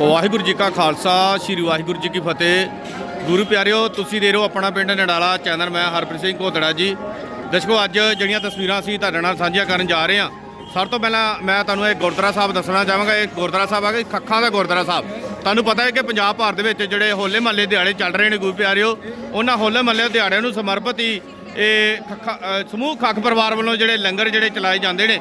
ਵਾਹਿਗੁਰੂ ਜੀ ਕਾ ਖਾਲਸਾ, ਸ੍ਰੀ ਵਾਹਿਗੁਰੂ ਜੀ ਕੀ ਫਤਿਹ। ਗੁਰੂ ਪਿਆਰਿਓ, ਤੁਸੀਂ ਦੇ ਰਹੇ ਹੋ ਆਪਣਾ ਪਿੰਡ ਨਡਾਲਾ, ਚੈਨਲ ਮੈਂ ਹਰਪ੍ਰੀਤ ਸਿੰਘ ਘੋਤੜਾ ਜੀ। ਦਰਸ਼ਕੋ, ਅੱਜ ਜਿਹੜੀਆਂ ਤਸਵੀਰਾਂ ਅਸੀਂ ਤੁਹਾਡੇ ਨਾਲ ਸਾਂਝੀਆਂ ਕਰਨ ਜਾ ਰਹੇ ਹਾਂ, ਸਭ ਤੋਂ ਪਹਿਲਾਂ ਮੈਂ ਤੁਹਾਨੂੰ ਇਹ ਗੁਰਦੁਆਰਾ ਸਾਹਿਬ ਦੱਸਣਾ ਚਾਹਾਂਗਾ। ਇਹ ਗੁਰਦੁਆਰਾ ਸਾਹਿਬ ਆ ਕਿ ਖੱਖਾਂ ਦਾ ਗੁਰਦੁਆਰਾ ਸਾਹਿਬ। ਤੁਹਾਨੂੰ ਪਤਾ ਹੈ ਕਿ ਪੰਜਾਬ ਭਾਰਤ ਦੇ ਵਿੱਚ ਜਿਹੜੇ ਹੋਲੇ ਮਹੱਲੇ ਦਿਹਾੜੇ ਚੱਲ ਰਹੇ ਨੇ ਗੁਰੂ ਪਿਆਰਿਓ, ਉਹਨਾਂ ਹੋਲੇ ਮਹੱਲੇ ਦਿਹਾੜਿਆਂ ਨੂੰ ਸਮਰਪਿਤ ਹੀ ਇਹ ਖੱਖਾਂ ਸਮੂਹ ਖੱਖ ਪਰਿਵਾਰ ਵੱਲੋਂ ਜਿਹੜੇ ਲੰਗਰ ਜਿਹੜੇ ਚਲਾਏ ਜਾਂਦੇ ਨੇ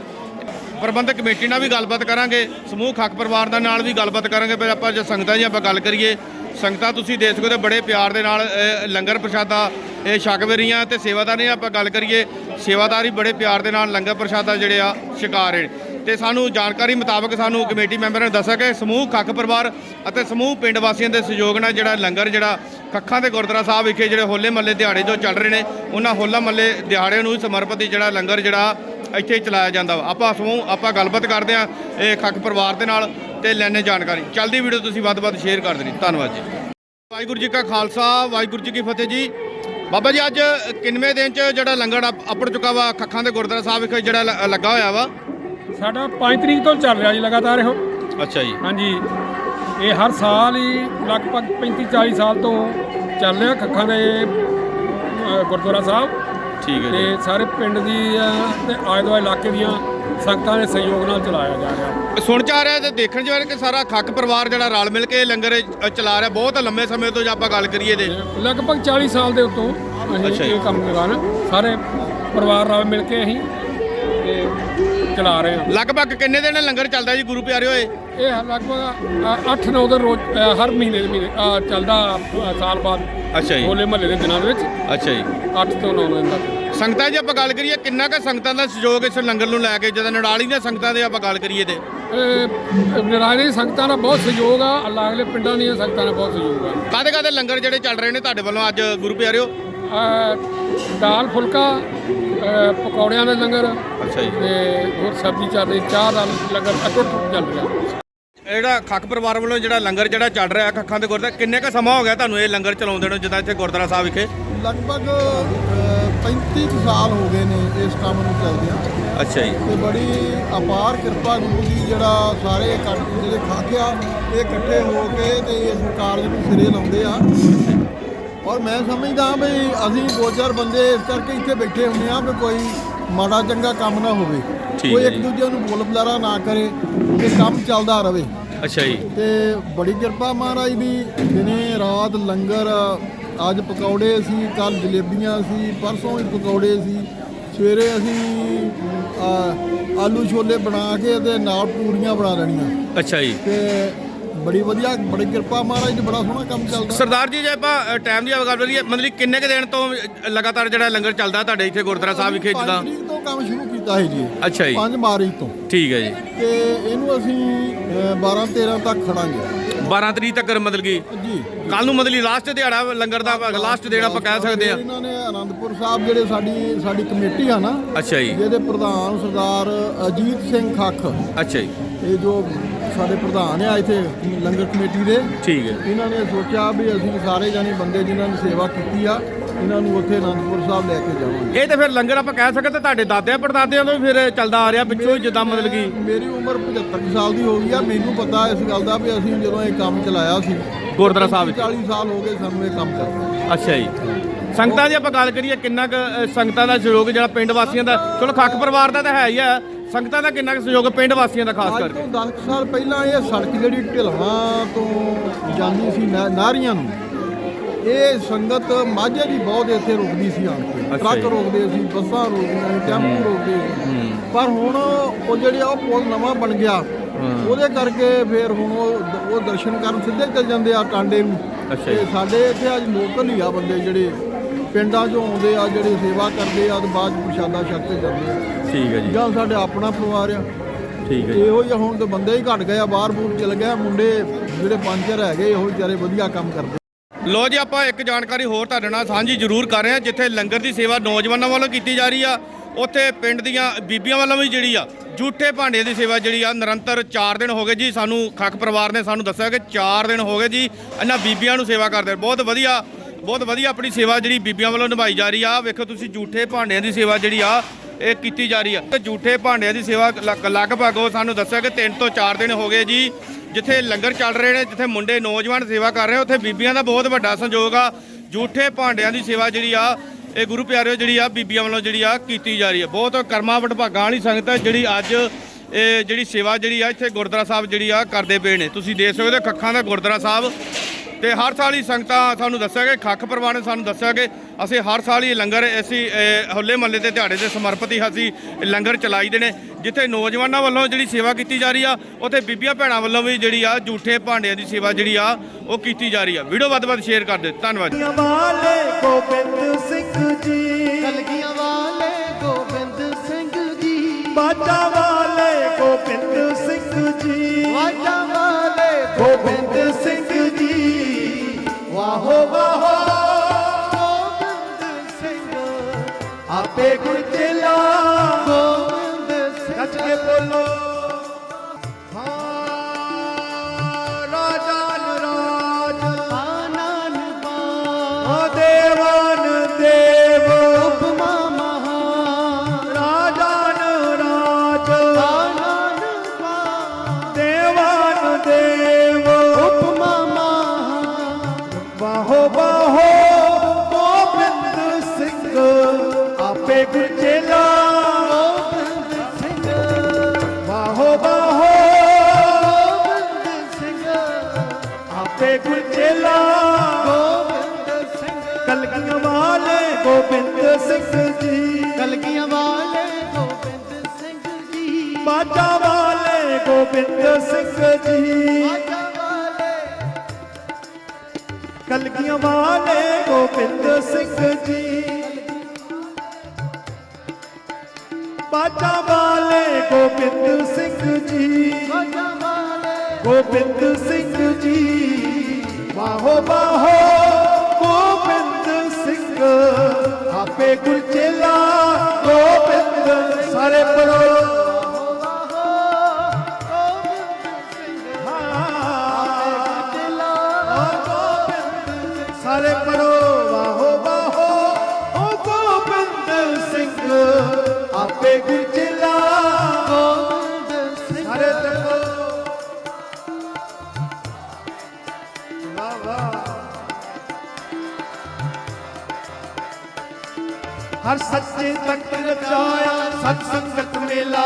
ਪ੍ਰਬੰਧਕ ਕਮੇਟੀ ਨਾਲ ਵੀ ਗੱਲਬਾਤ ਕਰਾਂਗੇ, ਸਮੂਹ ਖੱਕ ਪਰਿਵਾਰ ਦਾ ਨਾਲ ਵੀ ਗੱਲਬਾਤ ਕਰਾਂਗੇ, ਫਿਰ ਆਪਾਂ ਜੇ ਸੰਗਤਾਂ ਦੀ ਆਪਾਂ ਗੱਲ ਕਰੀਏ, ਸੰਗਤਾਂ ਤੁਸੀਂ ਦੇਖ ਸਕਦੇ ਹੋ ਬੜੇ ਪਿਆਰ ਦੇ ਨਾਲ ਲੰਗਰ ਪ੍ਰਸ਼ਾਦਾ, ਇਹ ਛਕ ਰਹੀਆਂ ਤੇ ਸੇਵਾਦਾਰੀਆਂ ਆਪਾਂ ਗੱਲ ਕਰੀਏ, ਸੇਵਾਦਾਰ ਹੀ ਬੜੇ ਪਿਆਰ ਦੇ ਨਾਲ ਲੰਗਰ ਪ੍ਰਸ਼ਾਦਾ ਜਿਹੜੇ ਆ ਛਕਾ ਰਹੇ ਨੇ। ਤੇ ਸਾਨੂੰ ਜਾਣਕਾਰੀ ਮੁਤਾਬਕ ਸਾਨੂੰ ਕਮੇਟੀ ਮੈਂਬਰਾਂ ਨੇ ਦੱਸਿਆ ਕਿ ਸਮੂਹ ਖੱਖ ਪਰਿਵਾਰ ਅਤੇ ਸਮੂਹ ਪਿੰਡ ਵਾਸੀਆਂ ਦੇ ਸਹਿਯੋਗ ਨਾਲ ਜਿਹੜਾ ਲੰਗਰ ਜਿਹੜਾ ਖੱਖਾਂ ਦੇ ਗੁਰਦੁਆਰਾ ਸਾਹਿਬ ਵਿਖੇ ਜਿਹੜੇ ਹੋਲੇ ਮਹੱਲੇ ਦਿਹਾੜੇ ਜੋ ਚੱਲ ਰਹੇ ਨੇ, ਉਹਨਾਂ ਹੋਲਾ ਮਹੱਲੇ ਦਿਹਾੜੇ ਨੂੰ ਹੀ ਸਮਰਪਿਤ ਹੀ ਜਿਹੜਾ ਲੰਗਰ ਜਿਹੜਾ ਇੱਥੇ ਹੀ ਚਲਾਇਆ ਜਾਂਦਾ ਵਾ। ਆਪਾਂ ਸਮੂਹ ਆਪਾਂ ਗੱਲਬਾਤ ਕਰਦੇ ਆ ਇਹ ਖੱਕ ਪਰਿਵਾਰ ਦੇ ਨਾਲ ਤੇ ਲੈਣੇ ਜਾਣਕਾਰੀ। ਚੱਲਦੀ ਵੀਡੀਓ ਤੁਸੀਂ ਵੱਧ ਤੋਂ ਵੱਧ ਸ਼ੇਅਰ ਕਰ ਦੇਣੀ। ਧੰਨਵਾਦ ਜੀ। ਵਾਹਿਗੁਰੂ ਜੀ ਕਾ ਖਾਲਸਾ ਵਾਹਿਗੁਰੂ ਜੀ ਕੀ ਫਤਿਹ ਜੀ। ਬਾਬਾ ਜੀ ਅੱਜ ਕਿੰਨਵੇਂ ਦਿਨ ਚ ਜਿਹੜਾ ਲੰਗਰ ਅੱਪੜ ਚੁੱਕਾ ਵਾ ਖੱਖਾਂ ਦੇ ਗੁਰਦੁਆਰਾ ਸਾਹਿਬ ਵਿਖੇ ਜਿਹੜਾ ਲੱਗਾ ਹੋਇਆ ਵਾ। ਸਾਡਾ 5 ਤਰੀਕ ਤੋਂ ਚੱਲ ਰਿਹਾ ਜੀ ਲਗਾਤਾਰ ਇਹੋ। ਅੱਛਾ ਜੀ। ਹਾਂਜੀ। ਇਹ ਹਰ ਸਾਲ ਹੀ ਲਗਭਗ 35 40 ਸਾਲ ਤੋਂ ਚੱਲ ਰਿਹਾ ਖੱਖਾਂ ਦੇ ਗੁਰਦੁਆਰਾ ਸਾਹਿਬ। ਠੀਕ ਹੈ ਤੇ ਜੀ। ਸਾਰੇ ਪਿੰਡ ਦੀ ਅ, ਤੇ ਆਲੇ ਦੁਆਲੇ ਇਲਾਕੇ ਦੀਆਂ ਸੰਗਤਾਂ ਦੇ ਸਹਿਯੋਗ ਨਾਲ ਚਲਾਇਆ ਜਾ ਰਿਹਾ। ਸੁਣ ਚ ਆ ਰਿਹਾ ਤੇ ਦੇਖਣ ਚ ਆ ਰਿਹਾ ਕਿ ਸਾਰਾ ਖੱਕ ਪਰਿਵਾਰ ਜਿਹੜਾ ਰਲ ਮਿਲ ਕੇ ਲੰਗਰ ਚਲਾ ਰਿਹਾ ਬਹੁਤ ਲੰਮੇ ਸਮੇਂ ਤੋਂ ਜੇ ਆਪਾਂ ਗੱਲ ਕਰੀਏ ਤੇ। ਲਗਭਗ 40 ਸਾਲ ਦੇ ਉੱਤੋਂ ਅੱਛਾ ਅਸੀਂ ਜੀ। ਇਹ ਕੰਮ ਲਗਾਣਾ ਸਾਰੇ ਪਰਿਵਾਰ ਨਾਲ ਮਿਲ ਕੇ ਅਸੀਂ ਤੇ ਚਲਾ ਰਹੇ ਹਾਂ। ਲਗਭਗ ਕਿੰਨੇ ਦਿਨ ਲੰਗਰ ਚੱਲਦਾ ਜੀ ਗੁਰੂ ਪਿਆਰਿਓ ਇਹ ਇਹ ਲਗਭਗ 8-9 ਦਿਨ ਰੋਜ਼ ਅ, ਹਰ ਮਹੀਨੇ ਦੇ ਮਹੀਨੇ ਅ, ਚੱਲਦਾ ਅ, ਸਾਲ ਬਾਅਦ। ਅੱਛਾ ਜੀ। ਹੋਲੇ ਮਹੱਲੇ ਦੇ ਦਿਨਾਂ ਦੇ ਵਿੱਚ। ਅੱਛਾ ਜੀ। 8 ਤੋਂ 9 ਦਿਨ ਤੱਕ ਸੰਗਤਾਂ ਜੀ ਆਪਾਂ ਗੱਲ ਕਰੀਏ ਕਿੰਨਾ ਕੁ ਸੰਗਤਾਂ ਦਾ ਸਹਿਯੋਗ ਇਸ ਲੰਗਰ ਨੂੰ ਲੈ ਕੇ ਜਦੋਂ ਨੜਾਲੀ ਦੀਆਂ ਸੰਗਤਾਂ ਦੇ ਆਪਾਂ ਗੱਲ ਕਰੀਏ ਤੇ? ਇਹ ਨਿਰਾਲੇ ਦੀ ਸੰਗਤਾਂ ਦਾ ਬਹੁਤ ਸਹਿਯੋਗ ਆ ਅਲੱਗ-ਅਲੱਗ ਪਿੰਡਾਂ ਦੀਆਂ ਸੰਗਤਾਂ ਦਾ ਬਹੁਤ ਸਹਿਯੋਗ ਆ। ਕਾਦੇ ਕਾਦੇ ਲੰਗਰ ਜਿਹੜੇ ਚੱਲ ਰਹੇ ਨੇ ਤੁਹਾਡੇ ਵੱਲੋਂ ਅੱਜ ਗੁਰੂ ਪਿਆਰਿਓ? ਦਾਲ ਫੁਲਕਾ ਅ, ਪਕੌੜਿਆਂ ਦਾ ਲੰਗਰ ਅੱਛਾ ਜੀ। ਤੇ ਹੋਰ ਸਬਜ਼ੀ ਚੱਲ ਰਹੀ ਚਾਹ ਦਾ ਲੰਗਰ ਅਟੁੱਟ ਚੱਲ ਰਿਹਾ। ਇਹ ਜਿਹੜਾ ਖੱਕ ਪਰਿਵਾਰ ਵੱਲੋਂ ਜਿਹੜਾ ਲੰਗਰ ਜਿਹੜਾ ਚੱਲ ਰਿਹਾ ਖੱਖਾਂ ਦੇ ਗੁਰਦੁਆਰਾ ਕਿੰਨੇ ਕ ਸਮਾਂ ਹੋ ਗਿਆ ਤੁਹਾਨੂੰ ਇਹ ਲੰਗਰ ਚਲਾਉਂਦੇ ਨੂੰ ਜਿੱਦਾਂ ਇੱਥੇ ਗੁਰਦੁਆਰਾ ਸਾਹਿਬ ਵਿਖੇ? ਲਗਭਗ ਅ, 35 ਕੁ ਸਾਲ ਹੋ ਗਏ ਨੇ ਇਸ ਕੰਮ ਨੂੰ ਚੱਲਦਿਆਂ। ਅੱਛਾ ਜੀ। ਤੇ ਬੜੀ ਅਪਾਰ ਕਿਰਪਾ ਗੁਰੂ ਦੀ ਜਿਹੜਾ ਸਾਰੇ ਇਕੱਠ ਜਿਹੜੇ ਖਾਕਿਆ ਇਹ ਇਕੱਠੇ ਹੋ ਕੇ ਤੇ ਇਸ ਕਾਰਜ ਨੂੰ ਸਿਰੇ ਲਾਉਂਦੇ ਆ। ਔਰ ਮੈਂ ਸਮਝਦਾ ਵੀ ਅਸੀਂ ਦੋ ਚਾਰ ਬੰਦੇ ਇਸ ਕਰਕੇ ਇੱਥੇ ਬੈਠੇ ਹੁੰਦੇ ਆ ਵੀ ਕੋਈ ਮਾੜਾ ਚੰਗਾ ਕੰਮ ਨਾ ਹੋਵੇ। ਠੀਕ ਕੋਈ ਹੈ ਇੱਕ ਜੀ। ਦੂਜੇ ਨੂੰ ਬੋਲ ਬੁਲਾਰਾ ਨਾ ਕਰੇ ਤੇ ਕੰਮ ਚੱਲਦਾ ਰਵੇ। ਅੱਛਾ ਜੀ। ਤੇ ਬੜੀ ਕਿਰਪਾ ਮਹਾਰਾਜ ਦੀ ਦਿਨੇ ਰਾਤ ਲੰਗਰ ਅੱਜ ਪਕੌੜੇ ਸੀ ਕੱਲ ਜਲੇਬੀਆਂ ਸੀ ਪਰਸੋਂ ਵੀ ਪਕੌੜੇ ਸੀ ਸਵੇਰੇ ਅਸੀਂ ਆ, ਆਲੂ ਛੋਲੇ ਬਣਾ ਕੇ ਤੇ ਨਾਲ ਪੂਰੀਆਂ ਬਣਾ ਲੈਣੀਆਂ। ਅੱਛਾ ਜੀ। ਤੇ ਬੜੀ ਵਧੀਆ ਬੜੀ ਕਿਰਪਾ ਮਹਾਰਾਜ ਦੀ ਬੜਾ ਸੋਹਣਾ ਕੰਮ ਚੱਲਦਾ। ਸਰਦਾਰ ਜੀ ਜੇ ਆਪਾਂ ਟਾਈਮ ਦੀ ਗੱਲ ਕਰੀਏ ਮਤਲਬ ਕਿੰਨੇ ਕ ਦਿਨ ਤੋਂ ਲਗਾਤਾਰ ਜਿਹੜਾ ਲੰਗਰ ਚੱਲਦਾ ਤੁਹਾਡੇ ਇੱਥੇ ਗੁਰਦੁਆਰਾ ਸਾਹਿਬ ਵਿਖੇ ਜਿੱਦਾਂ? ਤਰੀਕ ਤੋਂ ਕੰਮ ਸ਼ੁਰੂ ਕੀਤਾ ਹੈ ਜੀ। ਅੱਛਾ ਜੀ। 5 ਮਾਰਚ ਤੋਂ। ਠੀਕ ਹੈ ਜੀ। ਤੇ ਇਹਨੂੰ ਅਸੀਂ 12 13 ਤੱਕ ਖੜਾਂਗੇ। 12 ਤਰੀਕ ਤੱਕ ਮਤਲਬ ਕਿ ਜੀ। ਕੱਲ ਨੂੰ ਮਤਲਬ ਲਾਸਟ ਦਿਹਾੜਾ ਲੰਗਰ ਦਾ ਲਾਸਟ ਦਿਨ ਆਪਾਂ ਕਹਿ ਸਕਦੇ ਆ ਇਹਨਾਂ ਨੇ ਆਨੰਦਪੁਰ ਸਾਹਿਬ ਜਿਹੜੇ ਸਾਡੀ ਸਾਡੀ ਕਮੇਟੀ ਆ ਨਾ ਅੱਛਾ ਜੀ। ਜਿਹਦੇ ਪ੍ਰਧਾਨ ਸਰਦਾਰ ਅਜੀਤ ਸਿੰਘ ਖੱਖ। ਅੱਛਾ ਜੀ। ਇਹ ਜੋ ਸਾਡੇ ਪ੍ਰਧਾਨ ਆ ਇੱਥੇ ਲੰਗਰ ਕਮੇਟੀ ਦੇ। ਠੀਕ ਹੈ। ਇਹਨਾਂ ਨੇ ਸੋਚਿਆ ਵੀ ਅਸੀਂ ਸਾਰੇ ਜਾਣੇ ਬੰਦੇ ਜਿਨ੍ਹਾਂ ਨੇ ਸੇਵਾ ਕੀਤੀ ਆ ਇਹਨਾਂ ਨੂੰ ਉੱਥੇ ਆਨੰਦਪੁਰ ਸਾਹਿਬ ਲੈ ਕੇ ਜਾਵਾਂਗੇ। ਇਹ ਤੇ ਫਿਰ ਲੰਗਰ ਆਪਾਂ ਕਹਿ ਸਕਦੇ ਤੁਹਾਡੇ ਦਾਦਿਆਂ ਪੜਦਾਦਿਆਂ ਤੋਂ ਵੀ ਫਿਰ ਚੱਲਦਾ ਆ ਰਿਹਾ ਪਿੱਛੋਂ ਹੀ ਜਿੱਦਾਂ ਮਤਲਬ ਕਿ ਮੇਰੀ ਉਮਰ 75 ਕੁ ਸਾਲ ਦੀ ਹੋ ਗਈ ਆ ਮੈਨੂੰ ਪਤਾ ਇਸ ਗੱਲ ਦਾ ਵੀ ਅਸੀਂ ਜਦੋਂ ਇਹ ਕੰਮ ਚਲਾਇਆ ਸੀ ਗੁਰਦੁਆਰਾ ਸਾਹਿਬ ਵਿੱਚ। 40 ਸਾਲ ਹੋ ਗਏ ਸਾਨੂੰ ਇਹ ਕੰਮ ਕਰਦੇ ਅੱਛਾ ਜੀ। ਸੰਗਤਾਂ ਦੀ ਆਪਾਂ ਗੱਲ ਕਰੀਏ ਕਿੰਨਾ ਕੁ ਸੰਗਤਾਂ ਦਾ ਸਹਿਯੋਗ ਜਿਹੜਾ ਪਿੰਡ ਵਾਸੀਆਂ ਦਾ ਚਲੋ ਖੱਕ ਪਰਿਵਾਰ ਦਾ ਤਾਂ ਹੈ ਹੀ ਆ ਸੰਗਤਾਂ ਦਾ ਕਿੰਨਾ ਕੁ ਸਹਿਯੋਗ ਪਿੰਡ ਵਾਸੀਆਂ ਦਾ ਖਾਸ ਅੱਜ ਕਰਕੇ? ਤੋਂ 10 ਕੁ ਸਾਲ ਪਹਿਲਾਂ ਇਹ ਸੜਕ ਜਿਹੜੀ ਢਿਲਵਾਂ ਤੋਂ ਜਾਂਦੀ ਸੀ ਨਾ- ਨਾਰੀਆਂ ਨੂੰ ਇਹ ਸੰਗਤ ਮਾਝੇ ਦੀ ਬਹੁਤ ਇੱਥੇ ਰੁਕਦੀ ਸੀ ਆਣ ਕੇ। ਅੱਛਾ ਟਰੱਕ। ਰੋਕਦੇ ਸੀ ਬੱਸਾਂ ਰੋਕਦੀਆਂ ਸੀ ਟੈਂਪੂ ਰੋਕਦੇ ਸੀ। ਪਰ ਹੁਣ ਉਹ ਜਿਹੜੇ ਉਹ ਪੁਲ ਨਵਾਂ ਬਣ ਗਿਆ। ਉਹਦੇ ਕਰਕੇ ਫਿਰ ਹੁਣ ਉਹ ਉਹ ਦਰਸ਼ਨ ਕਰਨ ਸਿੱਧੇ ਚੱਲ ਜਾਂਦੇ ਆ ਟਾਂਡੇ ਨੂੰ। ਅੱਛਾ ਤੇ। ਸਾਡੇ ਇੱਥੇ ਅੱਜ ਲੋਕਲ ਹੀ ਆ ਬੰਦੇ ਜਿਹੜੇ। ਪਿੰਡਾਂ 'ਚੋਂ ਆਉਂਦੇ ਆ ਜਿਹੜੇ ਸੇਵਾ ਕਰਦੇ ਆ ਤੇ ਬਾਅਦ 'ਚ ਪ੍ਰਸ਼ਾਦਾ ਛਕ ਕੇ ਜਾਂਦੇ ਆ। ਠੀਕ ਹੈ ਜੀ। ਜਾਂ ਸਾਡੇ ਆਪਣਾ ਪਰਿਵਾਰ ਆ। ਠੀਕ ਹੈ ਇਹੋ ਜਿਹਾ ਹੁਣ ਤੇ ਬੰਦੇ ਹੀ ਘਟ ਗਏ ਆ ਬਾਹਰ ਬੂਰ ਚਲ ਗਏ ਆ, ਮੁੰਡੇ ਜਿਹੜੇ ਪੰਜ ਚਾਰ ਹੈਗੇ ਇਹੋ ਵਿਚਾਰੇ ਵਧੀਆ ਕੰਮ ਕਰਦੇ ਲੋ ਜੀ ਆਪਾਂ ਇੱਕ ਜਾਣਕਾਰੀ ਹੋਰ ਤੁਹਾਡੇ ਨਾਲ ਸਾਂਝੀ ਜ਼ਰੂਰ ਕਰ ਰਹੇ ਹਾਂ ਜਿੱਥੇ ਲੰਗਰ ਦੀ ਸੇਵਾ ਨੌਜਵਾਨਾਂ ਵੱਲੋਂ ਕੀਤੀ ਜਾ ਰਹੀ ਆ। ਉੱਥੇ ਪਿੰਡ ਦੀਆਂ ਬੀਬੀਆਂ ਵੱਲੋਂ ਵੀ ਜਿਹੜੀ ਆ ਝੂਠੇ ਭਾਂਡੇ ਦੀ ਸੇਵਾ ਜਿਹੜੀ ਆ ਨਿਰੰਤਰ 4 ਦਿਨ ਹੋ ਗਏ ਜੀ। ਸਾਨੂੰ ਖੱਕ ਪਰਿਵਾਰ ਨੇ ਸਾਨੂੰ ਦੱਸਿਆ ਕਿ 4 ਦਿਨ ਹੋ ਗਏ ਜੀ ਇਹਨਾਂ ਬੀਬੀਆਂ ਨੂੰ ਸੇਵਾ ਕਰਦੇ ਬਹੁਤ ਵਧੀਆ ਬਹੁਤ ਵਧੀਆ ਆਪਣੀ ਸੇਵਾ ਜਿਹੜੀ ਬੀਬੀਆਂ ਵੱਲੋਂ ਨਿਭਾਈ ਜਾ ਰਹੀ ਆ। ਵੇਖੋ ਤੁਸੀਂ ਝੂਠੇ ਭਾਂਡਿਆਂ ਦੀ ਸੇਵਾ ਜਿਹੜੀ ਆ, ਇਹ ਕੀਤੀ ਜਾ ਰਹੀ ਆ। ਤੇ ਝੂਠੇ ਭਾਂਡਿਆਂ ਦੀ ਸੇਵਾ ਲਗ- ਲਗਭਗ ਉਹ ਸਾਨੂੰ ਦੱਸਿਆ ਕਿ 3 ਤੋਂ 4 ਦਿਨ ਹੋ ਗਏ ਜੀ, ਜਿੱਥੇ ਲੰਗਰ ਚੱਲ ਰਹੇ ਨੇ, ਜਿੱਥੇ ਮੁੰਡੇ ਨੌਜਵਾਨ ਸੇਵਾ ਕਰ ਰਹੇ ਉੱਥੇ ਬੀਬੀਆਂ ਦਾ ਬਹੁਤ ਵੱਡਾ ਸੰਯੋਗ ਆ। ਝੂਠੇ ਭਾਂਡਿਆਂ ਦੀ ਸੇਵਾ ਜਿਹੜੀ ਆ, ਇਹ ਗੁਰੂ ਪਿਆਰਿਓ ਜਿਹੜੀ ਆ, ਬੀਬੀਆਂ ਵੱਲੋਂ ਜਿਹੜੀ ਆ ਕੀਤੀ ਜਾ ਰਹੀ ਆ। ਬਹੁਤ ਕਰਮਾਂ ਵਡਭਾਗਾਂ ਵਾਲੀ ਸੰਗਤ ਹੈ ਜਿਹੜੀ ਅੱਜ ਇਹ ਜਿਹੜੀ ਸੇਵਾ ਜਿਹੜੀ ਆ, ਇੱਥੇ ਗੁਰਦੁਆਰਾ ਸਾਹਿਬ ਜਿਹੜੀ ਆ, ਕਰਦੇ ਪਏ ਨੇ। ਤੁਸੀਂ ਦੇਖ ਸਕਦੇ ਹੋ ਖੱਖਾਂ ਦਾ ਗੁਰਦੁਆਰਾ ਸਾਹਿਬ ਤੇ ਹਰ ਸਾਲ ਹੀ ਸੰਗਤਾਂ ਸਾਨੂੰ ਦੱਸਿਆ ਕਿ ਖੱਖ ਪਰਿਵਾਰ ਨੇ ਸਾਨੂੰ ਦੱਸਿਆ ਕਿ ਅਸੀਂ ਹਰ ਸਾਲ ਹੀ ਲੰਗਰ, ਅਸੀਂ ਹੌਲੇ ਹੋਲੇ ਮਹੱਲੇ ਤੇ ਦਿਹਾੜੇ ਦੇ ਸਮਰਪਿਤ ਹੀ ਅਸੀਂ ਲੰਗਰ ਚਲਾਈਦੇ ਨੇ, ਜਿੱਥੇ ਨੌਜਵਾਨਾਂ ਵੱਲੋਂ ਜਿਹੜੀ ਸੇਵਾ ਕੀਤੀ ਜਾ ਰਹੀ ਆ, ਉੱਥੇ ਬੀਬੀਆਂ ਭੈਣਾਂ ਵੱਲੋਂ ਵੀ ਜਿਹੜੀ ਆ, ਝੂਠੇ ਭਾਂਡਿਆਂ ਦੀ ਸੇਵਾ ਜਿਹੜੀ ਆ, ਉਹ ਕੀਤੀ ਜਾ ਰਹੀ ਆ। ਵੀਡੀਓ ਵੱਧ ਵੱਧ ਸ਼ੇਅਰ ਕਰ ਦਿਓ। ਧੰਨਵਾਦ ਵਾਲੇ ਗੋਬਿੰਦ ਸਿੰਘ ਜੀ। ਕਲਗੀਆਂ ਵਾਲੇ ਗੋਬਿੰਦ ਸਿੰਘ ਜੀ। ਬਾਜਾ ਸਿੰਘ ਗੱਜ ਗੁਰਚੇਲਾ ਗੋਬਿੰਦ ਸਿੰਘ ਕਲਗੀਆਂ ਵਾਲੇ ਗੋਬਿੰਦ ਸਿੰਘ ਜੀ। ਕਲਗੀਆਂ ਵਾਲੇ ਗੋਬਿੰਦ ਸਿੰਘ ਜੀ। ਬਾਜਾ ਵਾਲੇ ਗੋਬਿੰਦ ਸਿੰਘ ਜੀ। ਕਲਗੀਆਂ ਵਾਲੇ ਗੋਬਿੰਦ ਸਿੰਘ ਜੀ। ਬਾਜਾ ਵਾਲੇ ਗੋਬਿੰਦ ਸਿੰਘ ਜੀ। ਵਾਜਾ ਵਾਲੇ। ਗੋਬਿੰਦ ਸਿੰਘ ਜੀ। ਬਾਹੋ ਬਾਹੋ ਗੋਬਿੰਦ ਸਿੰਘ ਆਪੇ ਗੁਰਚੇਲਾ ਗੋਬਿੰਦ ਸਾਰੇ ਪੜੋ ਹਰ ਸੱਚੇ ਤੱਕ ਰਚਾਇਆ ਸਤ ਸੰਗਤ ਮੇਲਾ।